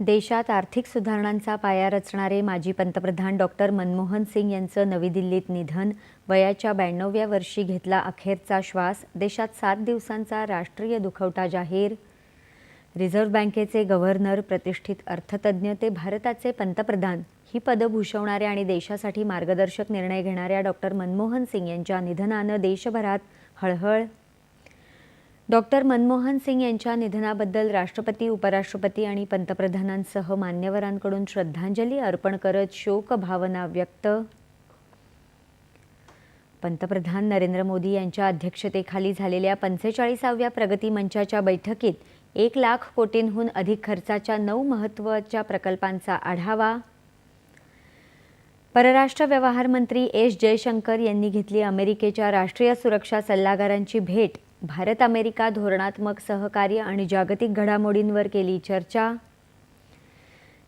देशात आर्थिक सुधारणांचा पाया रचणारे माजी पंतप्रधान डॉक्टर मनमोहन सिंग यांचं नवी दिल्लीत निधन वयाच्या ब्याण्णव्या वर्षी घेतला अखेरचा श्वास देशात सात दिवसांचा राष्ट्रीय दुखवटा जाहीर. रिझर्व्ह बँकेचे गव्हर्नर प्रतिष्ठित अर्थतज्ज्ञ ते भारताचे पंतप्रधान ही पदं भूषवणाऱ्या आणि देशासाठी मार्गदर्शक निर्णय घेणाऱ्या डॉक्टर मनमोहन सिंग यांच्या निधनानं देशभरात हळहळ. डॉक्टर मनमोहन सिंग यांच्या निधनाबद्दल राष्ट्रपती उपराष्ट्रपती आणि पंतप्रधानांसह मान्यवरांकडून श्रद्धांजली अर्पण करत शोकभावना व्यक्त पंतप्रधान नरेंद्र मोदी यांच्या अध्यक्षतेखाली झालेल्या पंचेचाळीसाव्या प्रगती मंचाच्या बैठकीत एक लाख कोटींहून अधिक खर्चाच्या नऊ महत्त्वाच्या प्रकल्पांचा आढावा. परराष्ट्र व्यवहार मंत्री एस जयशंकर यांनी घेतली अमेरिकेच्या राष्ट्रीय सुरक्षा सल्लागारांची भेट. भारत अमेरिका धोरणात्मक सहकार्य आणि जागतिक घडामोडींवर केली चर्चा.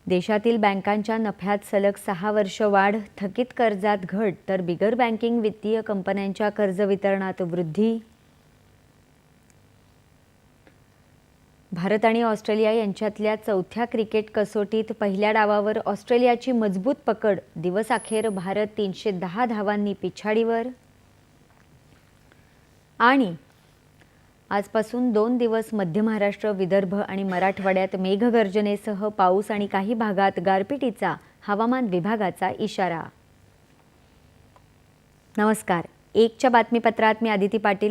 देशातील बँकांच्या नफ्यात सलग सहा वर्ष वाढ थकीत कर्जात घट तर बिगर बँकिंग वित्तीय कंपन्यांच्या कर्ज वितरणात वृद्धी. भारत आणि ऑस्ट्रेलिया यांच्यातल्या चौथ्या क्रिकेट कसोटीत पहिल्या डावावर ऑस्ट्रेलियाची मजबूत पकड दिवसाखेर भारत तीनशे दहा धावांनी पिछाडीवर. आणि आजपासून दोन दिवस मध्य महाराष्ट्र विदर्भ आणि मराठवाड्यात मेघगर्जनेसह पाऊस आणि काही भागात गारपिटीचा हवामान विभागाचा इशारा. नमस्कार. एकच्या बातमीपत्रात मी आदिती पाटील.